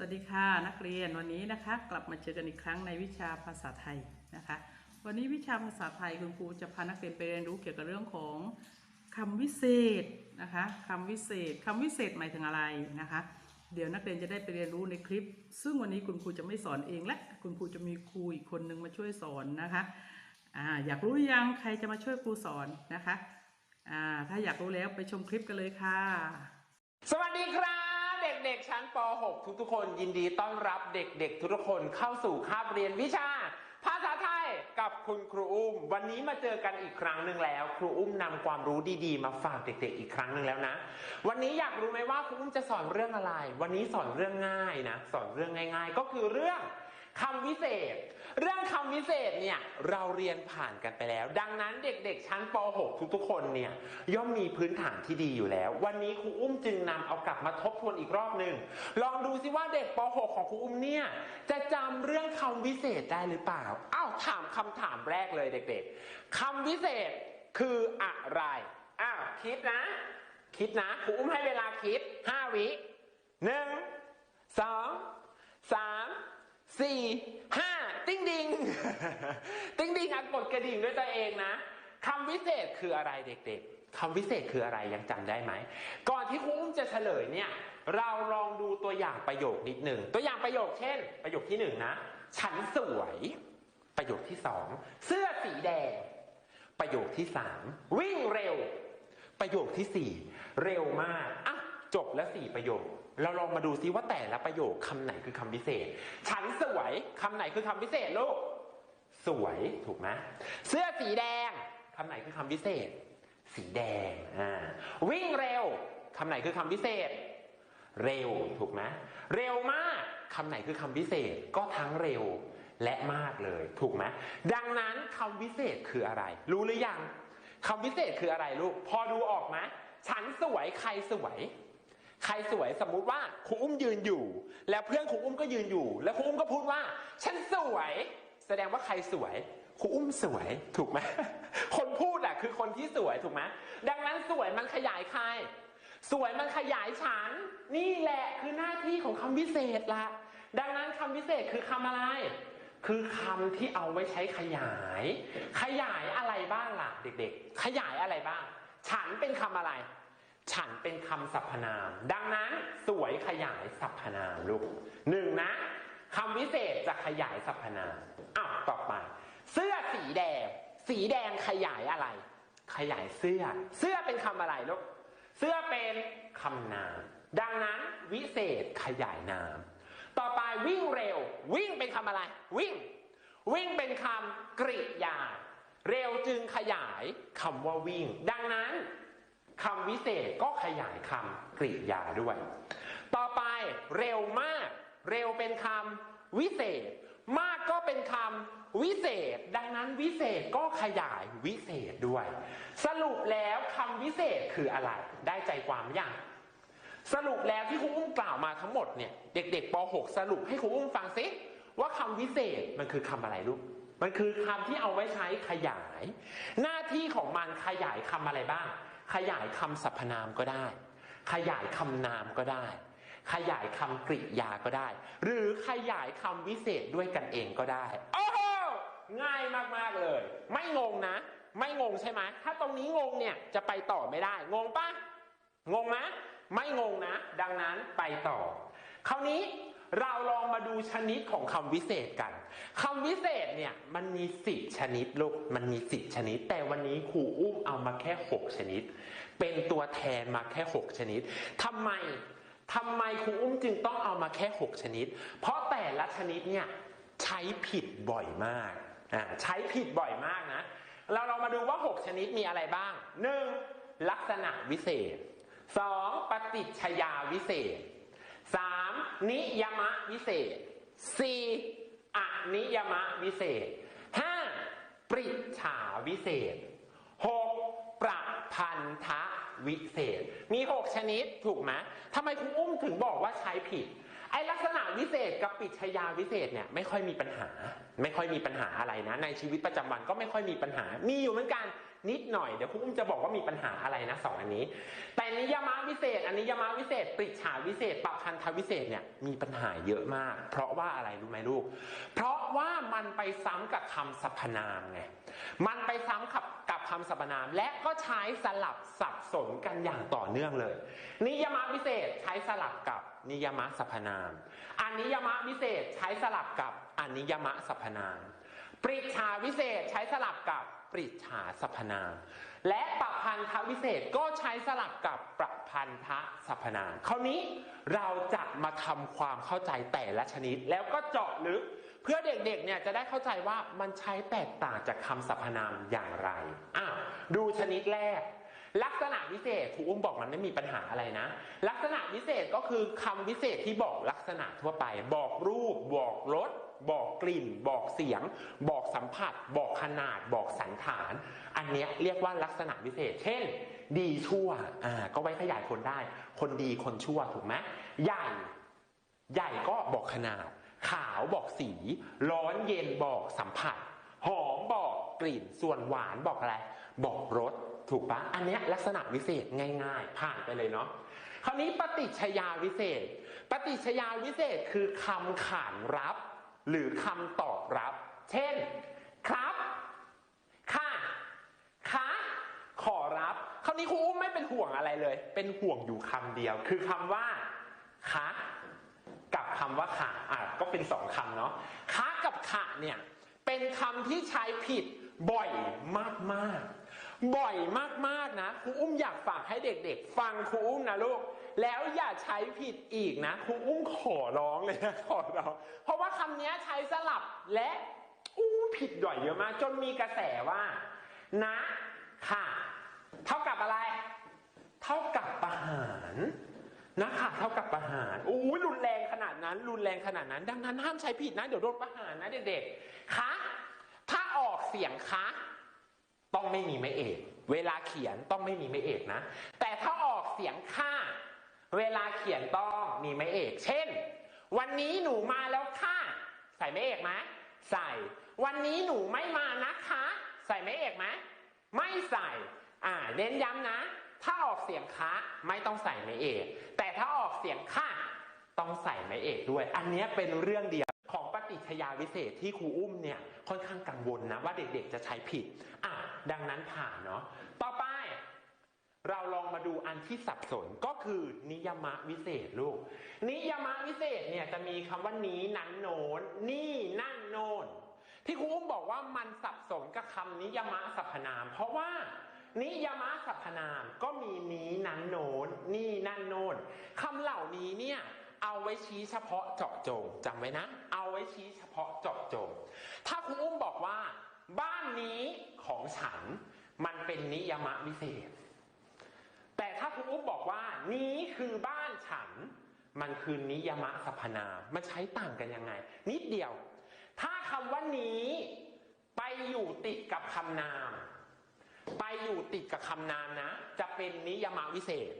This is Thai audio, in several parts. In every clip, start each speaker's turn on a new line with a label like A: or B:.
A: วัสดีค่ะนักเรียนวันนี้นะคะ กลับมาเจอกันอีกครั้งในวิชาภาษาไทยนะคะ วันนี้วิชาภาษาไทยคุณครูจะพานักเรียนไปเรียนรู้เกี่ยวกับเรื่องของคำวิเศษนะคะคำวิเศษคำวิเศษหมายถึงอะไรนะคะ เดี๋ยวนักเรียนจะได้ไปเรียนรู้ในคลิป ซึ่งวันนี้คุณครูจะไม่สอนเองและคุณครูจะมีครูอีกคนนึงมาช่วยสอนนะคะอ่าอยากรู้ยังใครจะมาช่วยครูสอนนะคะอ่าถ้าอยากรู้แล้วไปชมคลิปกันเลยค่ะ
B: สวัสดีครับ เด็กๆ ชั้นป .6 ทุกๆคนยินดีต้อนรับเด็กๆ ทุกๆคนเข้าสู่คาบเรียนวิชา ภาษาไทยกับคุณครูอุ้ม วันนี้มาเจอกันอีกครั้งหนึ่งแล้ว ครูอุ้มนำความรู้ดีๆ มาฝากเด็ก ๆ อีกครั้งหนึ่งแล้วนะ วันนี้อยากรู้ไหมว่าครูอุ้มจะสอนเรื่องอะไร วันนี้สอนเรื่องง่ายนะ สอนเรื่องง่าย ๆ ก็คือเรื่อง คำวิเศษ เรื่องคำวิเศษเนี่ยเราเรียนผ่านกันไปแล้ว ดังนั้นเด็กๆ ชั้นป .6 ทุกๆ คนเนี่ยย่อมมีพื้นฐานที่ดีอยู่แล้ว วันนี้ครูอุ้มจึงนำเอากลับมาทบทวนอีกรอบหนึ่งลองดูซิว่าเด็กป .6 ของครูอุ้มเนี่ยจะจำเรื่องคำวิเศษได้หรือเปล่าอ้าวถามคำถามแรกเลยเด็กๆคำวิเศษคืออะไรอ้าวคิดนะ คิดนะครูอุ้มให้เวลาคิด5วิหนึ่งสองสาม สี่ห้าติ้งดิงติ้งดิงอะกดกระดิ่งด้วยตัวเองนะคำวิเศษคืออะไรเด็ก ๆคำวิเศษคืออะไรยังจำได้ไหม ก่อนที่ครูอุ้มจะเฉลยเนี่ย เราลองดูตัวอย่างประโยคนิดหนึ่ง ตัวอย่างประโยคเช่น ประโยคที่หนึ่งนะ ฉันสวย ประโยคที่สอง เสื้อสีแดง ประโยคที่สาม วิ่งเร็ว ประโยคที่สี่ เร็วมากอะ จบแล้วสี่ประโยค เราลองมาดูซิว่าแต่ละประโยคคำไหนคือคำพิเศษ ฉันสวยคำไหนคือคำพิเศษลูก สวยถูกไหมเสื้อสีแดงคำไหนคือคำพิเศษ สีแดงอ่าวิ่งเร็วคำไหนคือคำพิเศษ เร็วถูกไหมเร็วมากคำไหนคือคำพิเศษก็ทั้งเร็วและมากเลยถูกไหมดังนั้นคำวิเศษคืออะไร รู้หรือยังคำวิเศษคืออะไรลูก พอดูออกไหมฉันสวยใครสวย ใครสวยสมมุติว่าครูอุ้มยืนอยู่ แล้วเพื่อนครูอุ้มก็ยืนอยู่ แล้วครูอุ้มก็พูดว่า ฉันสวย แสดงว่าใครสวยครูอุ้มสวยถูกไหมคนพูดอะคือคนที่สวยถูกไหมดังนั้นสวยมันขยายใคร สวยมันขยายฉัน นี่แหละคือหน้าที่ของคำวิเศษละดังนั้นคำวิเศษคือคำอะไร คือคำที่เอาไว้ใช้ขยาย ขยายอะไรบ้างล่ะ เด็ก ๆ ขยายอะไรบ้าง ฉันเป็นคำอะไร ฉันเป็นคำสรรพนาม ดังนั้นสวยขยายสรรพนามลูกหนึ่งนะคำวิเศษจะขยายสรรพนามอ้าวต่อไป เสื้อสีแดง สีแดงขยายอะไร ขยายเสื้อ เสื้อเป็นคำอะไรลูกเสื้อเป็นคำนาม ดังนั้นวิเศษขยายนาม ต่อไปวิ่งเร็ว วิ่งเป็นคำอะไร วิ่ง วิ่งเป็นคำกริยา เร็วจึงขยายคำว่าวิ่ง ดังนั้น คำวิเศษก็ขยายคำกริยาด้วย ต่อไปเร็วมาก เร็วเป็นคำวิเศษ มากก็เป็นคำวิเศษ ดังนั้นวิเศษก็ขยายวิเศษด้วย สรุปแล้วคำวิเศษคืออะไร ได้ใจความยังสรุปแล้วที่ครูอุ้มกล่าวมาทั้งหมดเนี่ยเด็กๆป .6 สรุปให้ครูอุ้มฟังซิว่าคำวิเศษมันคือคำอะไรลูกมันคือคำที่เอาไว้ใช้ขยาย หน้าที่ของมันขยายคำอะไรบ้าง ขยายคำสรรพนามก็ได้ ขยายคำนามก็ได้ ขยายคำกริยาก็ได้ หรือขยายคำวิเศษด้วยกันเองก็ได้โอ้โหง่ายมากๆเลย ไม่งงนะ ไม่งงใช่ไหมถ้าตรงนี้งงเนี่ยจะไปต่อไม่ได้ งงปะงงไหมไม่งงนะ ดังนั้นไปต่อคราวนี้ เราลองมาดูชนิดของคำวิเศษกันคำวิเศษเนี่ยมันมีสิบชนิดลูกมันมีสิบชนิด แต่วันนี้ครูอุ้มเอามาแค่หกชนิด เป็นตัวแทนมาแค่หกชนิดทำไมทำไมครูอุ้มจึงต้องเอามาแค่หกชนิด เพราะแต่ละชนิดเนี่ยใช้ผิดบ่อยมากอ่าใช้ผิดบ่อยมากนะ เราเรามาดูว่า6ชนิดมีอะไรบ้าง 1. ลักษณะวิเศษ 2. ปฏิจชยาวิเศษ 3. นิยมะวิเศษ 4. อนิยมะวิเศษ 5. ปริฉาวิเศษ 6. ประพันธะวิเศษ มี6ชนิดถูกไหมทำไมคุณอุ้มถึงบอกว่าใช้ผิด ไอลักษณะวิเศษกับปริชยาวิเศษเนี่ยไม่ค่อยมีปัญหา ไม่ค่อยมีปัญหาอะไรนะ ในชีวิตประจำวันก็ไม่ค่อยมีปัญหา มีอยู่เหมือนกัน นิดหน่อย เดี๋ยวคุณอุ้มจะบอกว่ามีปัญหาอะไรนะสองอันนี้ แต่นิยามะวิเศษ อันนิยามะวิเศษปริจฉาวิเศษปะพันธวิเศษเนี่ยมีปัญหาเยอะมาก เพราะว่าอะไรรู้ไหมลูก เพราะว่ามันไปซ้ำกับคำสรรพนามไงมันไปซ้ำกับกับคำสรรพนาม และก็ใช้สลับสับสนกันอย่างต่อเนื่องเลย นิยามะวิเศษใช้สลับกับนิยามะสรรพนามอนิยามะวิเศษใช้สลับกับอนิยามะสรรพนาม ปริจฉาวิเศษใช้สลับกับ ปริฉาสรรพนามและประพันธวิเศษก็ใช้สลับกับประพันธสรรพนามคราวนี้เราจะมาทำความเข้าใจแต่ละชนิด แล้วก็เจาะลึก เพื่อเด็กๆเนี่ยจะได้เข้าใจว่ามันใช้แตกต่างจากคำสรรพนามอย่างไรอะดูชนิดแรก ลักษณะวิเศษครูอุ้มบอกมันไม่มีปัญหาอะไรนะ ลักษณะวิเศษก็คือคำวิเศษที่บอกลักษณะทั่วไป บอกรูป บอกรส บอกกลิ่น บอกเสียง บอกสัมผัส บอกขนาด บอกสันฐาน อันเนี้ยเรียกว่าลักษณะวิเศษ เช่น ดีชั่วอ่าก็ไว้ขยายคนได้ คนดีคนชั่วถูกไหมใหญ่ ใหญ่ก็บอกขนาด ขาวบอกสี ร้อนเย็นบอกสัมผัส หอมบอกกลิ่น ส่วนหวานบอกอะไร บอกรสถูกปะอันเนี้ยลักษณะวิเศษง่าย ๆ ผ่านไปเลยเนาะคราวนี้ปฏิชญาวิเศษ ปฏิชญาวิเศษคือคำขานรับ หรือคำตอบรับ เช่น ครับ ค่ะคะขอรับคราวนี้ครูอุ้มไม่เป็นห่วงอะไรเลย เป็นห่วงอยู่คำเดียว คือคำว่าคะกับคำว่าค่ะอะก็เป็นสองคำเนาะคะกับค่ะเนี่ย เป็นคำที่ใช้ผิดบ่อยมากๆ บ่อยมากๆนะ ครูอุ้มอยากฝากให้เด็ก ๆ ฟังครูอุ้มนะลูก แล้วอย่าใช้ผิดอีกนะครูอุ้มขอร้องเลยนะขอร้องเพราะว่าคำนี้ใช้สลับและอู้ผิดบ่อยเยอะมาก จนมีกระแสว่า นะ ค่ะ เท่ากับอะไร เท่ากับประหารนะค่ะเท่ากับประหารโอ้ยรุนแรงขนาดนั้น รุนแรงขนาดนั้น ดังนั้นห้ามใช้ผิดนะ เดี๋ยวโดนประหารนะเด็กๆคะถ้าออกเสียงคะ ต้องไม่มีไม่เอก เวลาเขียนต้องไม่มีไม่เอกนะ แต่ถ้าออกเสียงค่า เวลาเขียนต้องมีไม่เอก เช่น วันนี้หนูมาแล้วค่ะ ใส่ไม่เอกไหมใส่ วันนี้หนูไม่มานะคะ ใส่ไม่เอกไหมไม่ใส่ อ่าเน้นย้ำนะ ถ้าออกเสียงคะไม่ต้องใส่ไม่เอก แต่ถ้าออกเสียงค่ะต้องใส่ไม้เอกด้วย อันนี้เป็นเรื่องเดียวของปฏิชญาวิเศษที่ครูอุ้มเนี่ยค่อนข้างกังวลนะว่าเด็กๆจะใช้ผิดอะดังนั้นผ่านเนาะ เราลองมาดูอันที่สับสนก็คือนิยมะวิเศษลูก นิยมะวิเศษเนี่ยจะมีคำว่านี้นั้นโน้นนี่นั่นโน้นที่ครูอุ้มบอกว่ามันสับสนกับคำนิยมะสรรพนาม เพราะว่านิยมะสรรพนามก็มีนี้นั้นโน้นนี่นั่นโน้นคำเหล่านี้เนี่ยเอาไว้ชี้เฉพาะเจาะจงจำไว้นะ เอาไว้ชี้เฉพาะเจาะจง ถ้าครูอุ้มบอกว่า บ้านนี้ของฉันมันเป็นนิยมะวิเศษ แต่ถ้าครูอุ๊บบอก ว่านี้คือบ้านฉัน มันคือนิยมะสรรพนามมันใช้ต่างกันยังไง นิดเดียว ถ้าคำว่านี้ไปอยู่ติดกับคำนาม ไปอยู่ติดกับคำนามนะ จะเป็นนิยมะวิเศษ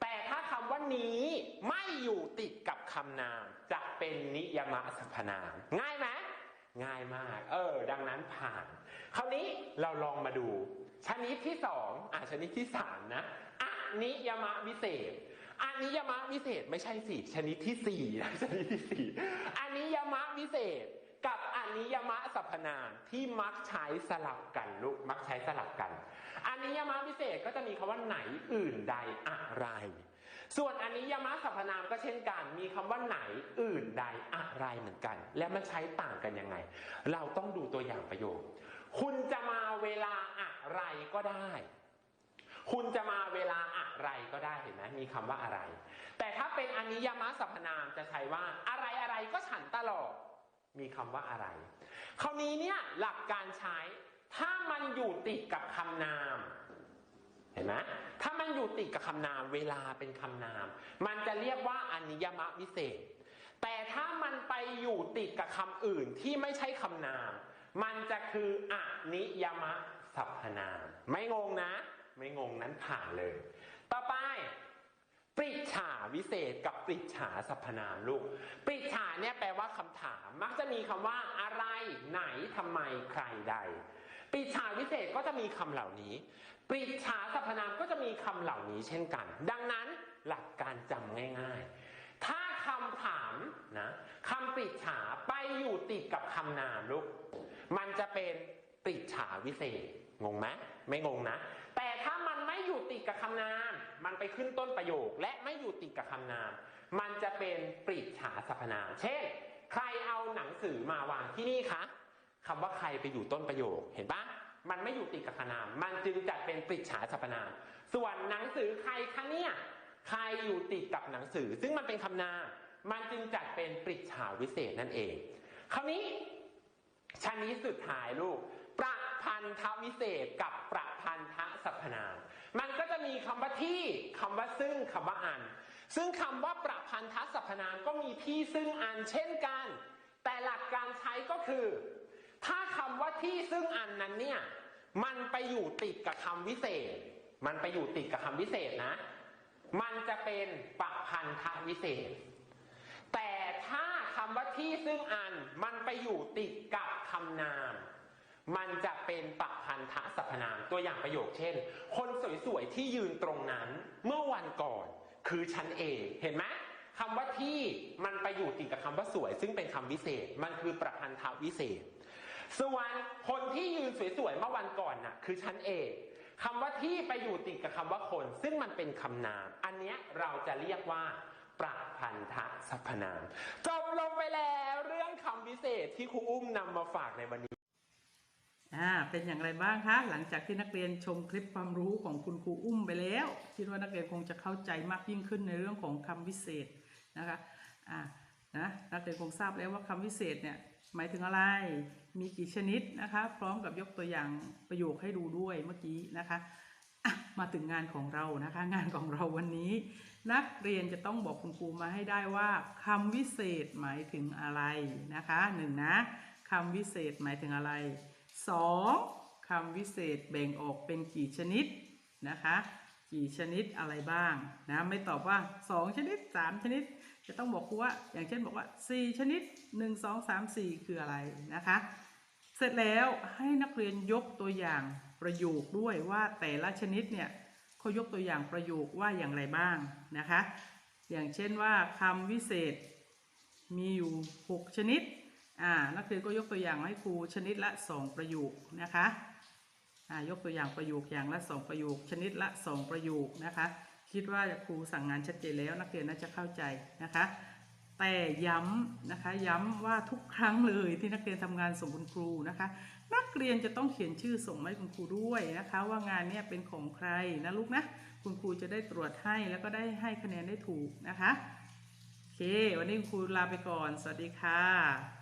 B: แต่ถ้าคำว่านี้ไม่อยู่ติดกับคำนาม จะเป็นนิยมะสรรพนาม ง่ายไหมง่ายมาก เออ ดังนั้นผ่าน คราวนี้เราลองมาดู ชนิดที่สองอะชนิดที่สามนะอ นิยมะวิเศษอนิยมะวิเศษไม่ใช่สิชนิดที่สี่นะชนิดที่สี่อนิยมะวิเศษกับอนิยมะสรรพนามที่มักใช้สลับกันลูกมักใช้สลับกันอนิยมะวิเศษก็จะมีคำว่าไหนอื่นใดอะไร ส่วนอนิยมะสรรพนามก็เช่นกัน มีคำว่าไหนอื่นใดอะไรเหมือนกัน และมันใช้ต่างกันยังไง เราต้องดูตัวอย่างประโยค คุณจะมาเวลาอะไรก็ได้ คุณจะมาเวลาอะไรก็ได้เห็นไหมมีคำว่าอะไร แต่ถ้าเป็นอนิยมสรรพนามจะใช้ว่าอะไรอะไรก็ฉันตลอด มีคำว่าอะไร คราวนี้เนี่ยหลักการใช้ ถ้ามันอยู่ติดกับคำนาม เห็นไหมถ้ามันอยู่ติดกับคำนามเวลาเป็นคำนาม มันจะเรียกว่าอนิยมวิเศษ แต่ถ้ามันไปอยู่ติดกับคำอื่นที่ไม่ใช่คำนาม มันจะคืออนิยมสรรพนาม ไม่งงนะ ไม่งงนั้นผ่านเลย ต่อไป ปริฉาวิเศษกับปริฉาสรรพนามลูก ปริฉาเนี่ยแปลว่าคำถาม มักจะมีคำว่าอะไร ไหนทำไมใครใด ปริฉาวิเศษก็จะมีคำเหล่านี้ ปริฉาสรรพนามก็จะมีคำเหล่านี้เช่นกัน ดังนั้นหลักการจำง่าย ๆ ถ้าคำถามนะคำปริฉาไปอยู่ติดกับคำนามลูก มันจะเป็นปริฉาวิเศษงงไหมไม่งงนะ แต่ถ้ามันไม่อยู่ติดกับคำนาม มันไปขึ้นต้นประโยค และไม่อยู่ติดกับคำนาม มันจะเป็นปริฉาสรรพนาม เช่น ใครเอาหนังสือมาวางที่นี่คะคำว่าใครไปอยู่ต้นประโยค เห็นปะมันไม่อยู่ติดกับคำนาม มันจึงจัดเป็นปริฉาสรรพนาม ส่วนหนังสือใครคะเนี่ยใครอยู่ติดกับหนังสือ ซึ่งมันเป็นคำนาม มันจึงจัดเป็นปริฉาวิเศษนั่นเอง คราวนี้ชนิดสุดท้ายลูก ประพันธวิเศษกับประพันธสรรพนาม มันก็จะมีคำว่าที่คำว่าซึ่งคำว่าอัน ซึ่งคำว่าประพันธสรรพนามก็มีที่ซึ่งอันเช่นกัน แต่หลักการใช้ก็คือ ถ้าคำว่าที่ซึ่งอันนั้นเนี่ย มันไปอยู่ติดกับคำวิเศษ มันไปอยู่ติดกับคำวิเศษนะ มันจะเป็นประพันธวิเศษ แต่ถ้าคำว่าที่ซึ่งอันมันไปอยู่ติดกับคำนาม มันจะเป็นปัพันธสรรพนามตัวอย่างประโยคเช่น คนสวยๆที่ยืนตรงนั้น เมื่อวันก่อน คือฉันเองเห็นไหมคำว่าที่มันไปอยู่ติดกับคำว่าสวย ซึ่งเป็นคำวิเศษ มันคือประพันธวิเศษ ส่วนคนที่ยืนสวยๆเมื่อวันก่อนน่ะ คือฉันเองคำว่าที่ไปอยู่ติดกับคำว่าคน ซึ่งมันเป็นคำนาม อันเนี้ยเราจะเรียกว่าประพันธสรรพนาม จบลงไปแล้วเรื่องคำพิเศษที่ครูอุ้มนำมาฝากในวันนี้
A: อ่าเป็นอย่างไรบ้างคะหลังจากที่นักเรียนชมคลิปความรู้ของคุณครูอุ้มไปแล้วคิดว่านักเรียนคงจะเข้าใจมากยิ่งขึ้นในเรื่องของคำวิเศษนะคะอ่านะนักเรียนคงทราบแล้วว่าคำวิเศษเนี่ยหมายถึงอะไรมีกี่ชนิดนะคะพร้อมกับยกตัวอย่างประโยคให้ดูด้วยเมื่อกี้นะคะะมาถึงงานของเรานะคะงานของเราวันนี้ นักเรียนจะต้องบอกคุณครูมาให้ได้ว่าคำวิเศษหมายถึงอะไรนะคะหนึ่งนะคำวิเศษหมายถึงอะไร สองคำวิเศษแบ่งออกเป็นกี่ชนิดนะคะ กี่ชนิดอะไรบ้างนะไม่ตอบว่า 2 ชนิด 3 ชนิด จะต้องบอกครูว่าอย่างเช่นบอกว่า 4 ชนิด 1 2 3 4 คืออะไรนะคะ เสร็จแล้วให้นักเรียนยกตัวอย่างประโยคด้วยว่าแต่ละชนิดเนี่ยเขายกตัวอย่างประโยคว่าอย่างไรบ้างนะคะ อย่างเช่นว่าคำวิเศษมีอยู่ 6 ชนิด อ่านักเรียนก็ยกตัวอย่างให้ครูชนิดละ2ประโยคนะคะอ่ายกตัวอย่างประโยคอย่างละ2ประโยค ชนิดละ2ประโยคนะคะ คิดว่าครูสั่งงานชัดเจนแล้วนักเรียนน่าจะเข้าใจนะคะ แต่ย้ำนะคะย้ำว่าทุกครั้งเลยที่นักเรียนทำงานส่งคุณครูนะคะ นักเรียนจะต้องเขียนชื่อส่งมาให้คุณครูด้วยนะคะ ว่างานเนี้ยเป็นของใครนะลูกนะคุณครูจะได้ตรวจให้แล้วก็ได้ให้คะแนนได้ถูกนะคะโอเค วันนี้ครูลาไปก่อน สวัสดีค่ะ